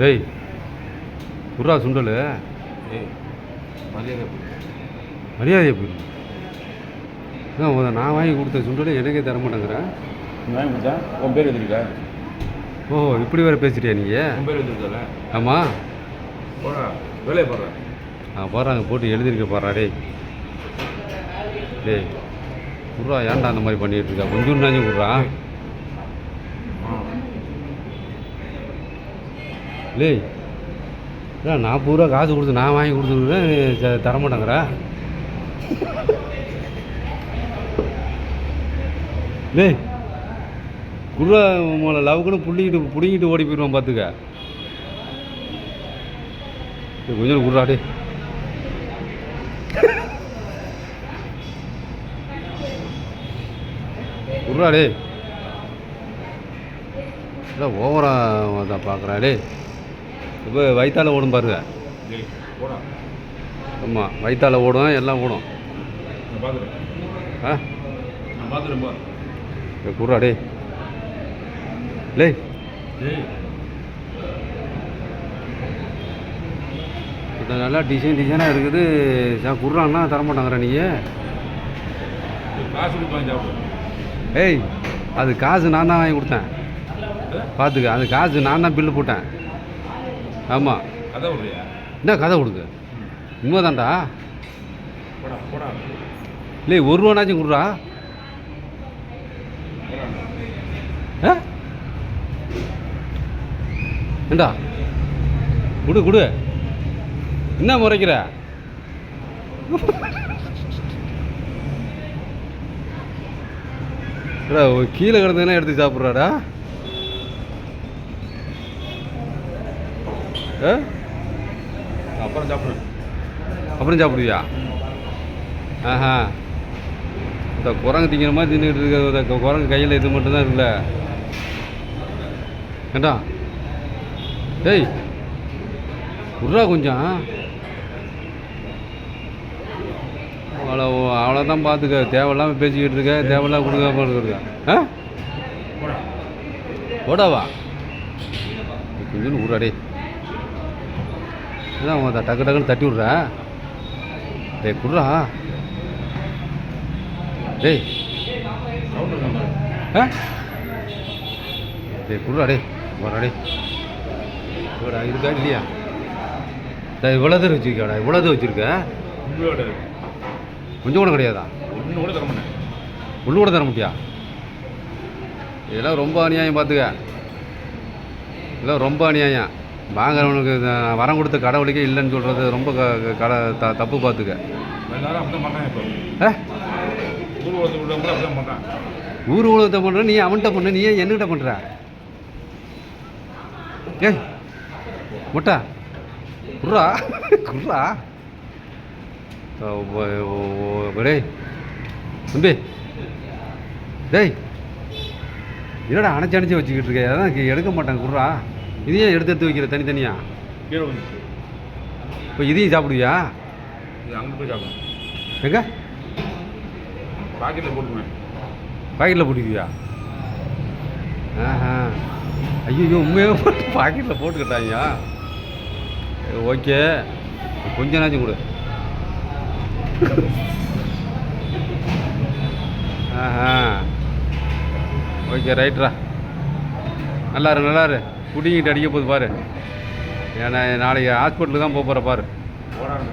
டேய் குர்ரா சுண்டல். மரியாதை. மரியாதையை போயிடும் அதான் நான் வாங்கி கொடுத்த சுண்டல் எனக்கே தர மாட்டேங்கிறேன் வாங்கி கொடுத்தா? உன் பேர் எழுதிருக்கா? ஓ இப்படி வேற பேசிட்டியா நீ உன் பேர் எழுதிருக்கல ஆமாம் போடா வேலையை போடுறேன் ஆ போடுறாங்க போட்டு எழுதியிருக்க பாடுறா டேய். டேய் குர்ரா ஏன்டா அந்த மாதிரி பண்ணிட்டு இருக்கா? கொஞ்சம் நாச்சும் குர்ரா. டேய் இல்லை நாற்பது ரூபா காசு கொடுத்து நான் வாங்கி கொடுத்துருக்குறேன் தர மாட்டேங்கிறா? டேய் குர்ரா உங்களை லவ்க்குன்னு புள்ளிக்கிட்டு பிடிங்கிட்டு ஓடி போயிடுவான் பார்த்துக்க கொஞ்சம் நேரம் டே டேய். குர்ரா இல்லை ஓவரா தான் பார்க்குறா டே இப்போ வயிற்றால் ஓடும் பாருங்க. ஆமாம் வயிற்றால் ஓடும் எல்லாம் ஓடும். ஆ? நான் பார்த்துறேன் பா டேய், டேய் நல்லா டிசைன் டிசைனாக இருக்குது. சார் குர்ரான்னா தரமாட்டாங்கிற நீங்கள் ஏய் அது காசு நான் தான் வாங்கி கொடுத்தேன். பார்த்துக்க அது காசு நான் தான் பில்லு போட்டேன். ஆமாம் அதான் விடுறியா? என்ன கதை கொடுக்கு உண்மைதான்டா. போடா போடா. இல்லை ஒரு ரூபானாச்சும் குடுறா. ஏண்டா? குடு குடு. என்ன முறைக்கிற? கீழே கிடந்ததுன்னா எடுத்து சாப்பிட்றாடா? அப்புறம் சாப்பிடுறேன் அப்புறம் சாப்பிடுவியா? ஆஹா. இந்த குரங்கு திங்கிற மாதிரி தின்னுட்டு இருக்க இந்த குரங்கு கையில் இது மட்டும்தான் இருக்குல்ல? ஏண்டா? டேய் விட்றா கொஞ்சம். அவ்வளோ அவ்வளோதான் பார்த்துக்க. தேவையில்லாமல் பேசிக்கிட்டு இருக்க தேவையில்லாம கொடுக்காம இருக்கிறது ஆ? கொஞ்சம் விட்றா டேய். இதான் உன் டக்கு டக்குன்னு தட்டி விட்றா? டேய் குட்றா. டேய். ஆ? டேய் குட்றா டேய். வரா இவ்வளோ இருக்கா இல்லையா? டேய் இவ்வளோ தூரம் வச்சுருக்காடா இவ்வளோ தூரம் வச்சுருக்க? கொஞ்சம் கூட கிடையாதா? ஒன்று கூட தர மாட்டேன். உள்ளு கூட தர முடியா இதெல்லாம் ரொம்ப அநியாயம் பார்த்துக்க. இதெல்லாம் ரொம்ப அநியாயம். வாங்குறவனுக்கு வரம் கொடுத்த கடவுளுக்கே இல்லைன்னு சொல்கிறது ரொம்ப க கடை த தப்பு பார்த்துக்க. ஊர் உலகத்தை பண்ணுற நீ அவன்கிட்ட பண்ண நீ ஏன் என்கிட்ட பண்ணுற ஏய் முட்டா குர்ரா குர்ரா டேய் தம்பி. டேய் என்னடா அணைச்சி அணைச்சி வச்சுக்கிட்டு இருக்க? அதான் எடுக்க மாட்டாங்க குர்ரா இதையே எடுத்து எடுத்து வைக்கிற தனித்தனியா கீழே இப்போ இதையும் சாப்பிடுவியா? இது அங்கே போய் சாப்பிடும் எங்க? பாக்கெட்டில் போட்டுருவேன். பாக்கெட்டில் போட்டுக்குவியா ஆஹா. ஐயோ உண்மையாக போட்டு பாக்கெட்டில் போட்டுக்கிட்டாங்க ஓகே. கொஞ்ச நாச்சும் கொடு. ஆஹா. ஓகே ரைட்ரா நல்லா இரு நல்லா இரு. குடிங்கிட்டு அடிக்க போகுது பாரு. ஏன்னா நாளைக்கு ஹாஸ்பிட்டலுக்கு தான் போக போகிற பாரு. போடாங்க